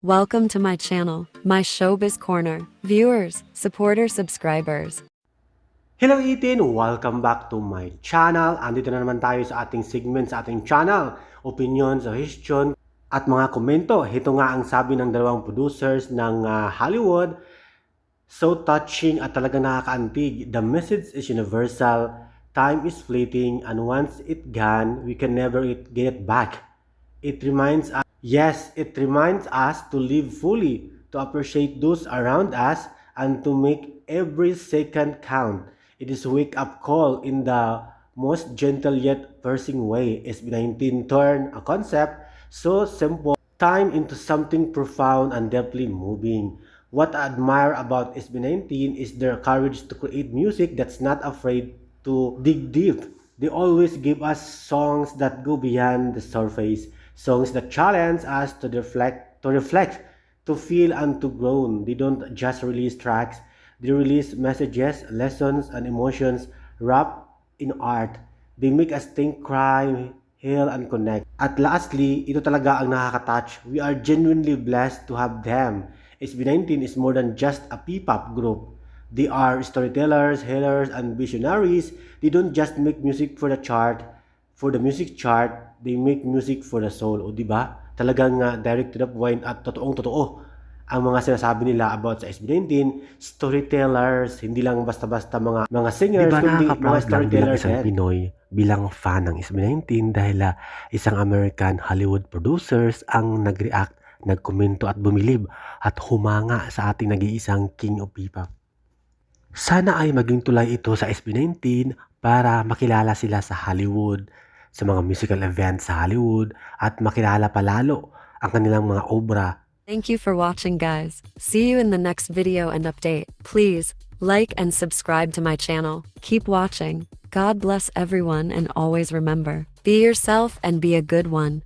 Welcome to my channel, my showbiz corner. Viewers, supporters, subscribers. Hello Itin! Welcome back to my channel. Andito na naman tayo sa ating segment sa ating channel. Opinion, suggestion, at mga komento. Ito nga ang sabi ng dalawang producers ng ah, Hollywood. So touching at talagang nakakaantig. The message is universal. Time is fleeting and once it gone, we can never get it back. It reminds us, yes, it reminds us to live fully, to appreciate those around us, and to make every second count. It is a wake-up call in the most gentle yet piercing way. SB19 turn a concept so simple time into something profound and deeply moving. What I admire about SB19 is their courage to create music that's not afraid to dig deep. They always give us songs that go beyond the surface, songs that challenge us to reflect, to reflect, to feel and to grow. They don't just release tracks, they release messages, lessons, and emotions wrapped in art. They make us think, cry, heal, and connect. At lastly, ito talaga ang nakaka-touch. We are genuinely blessed to have them. SB19 is more than just a P-pop group. They are storytellers, healers, and visionaries. They don't just make music for the chart, for the music chart, they make music for the soul. O di ba? Talagang uh, direct to the point at totoong totoo ang mga sinasabi nila about sa SB19, storytellers, hindi lang basta-basta mga mga singers, Di ba kundi mga lang bilang storytellers isang din. Pinoy, bilang fan ng SB19 dahil ah, isang American Hollywood producers ang nag-react, nagkomento at bumilib at humanga sa ating nag-iisang King of P-pop. Sana ay maging tulay ito sa SB19 para makilala sila sa Hollywood, sa mga musical events sa Hollywood at makilala palalo ang kanilang mga obra Thank you for watching, guys. See you in the next video and update. Please like and subscribe to my channel. Keep watching. God bless everyone and always remember be yourself and be a good one.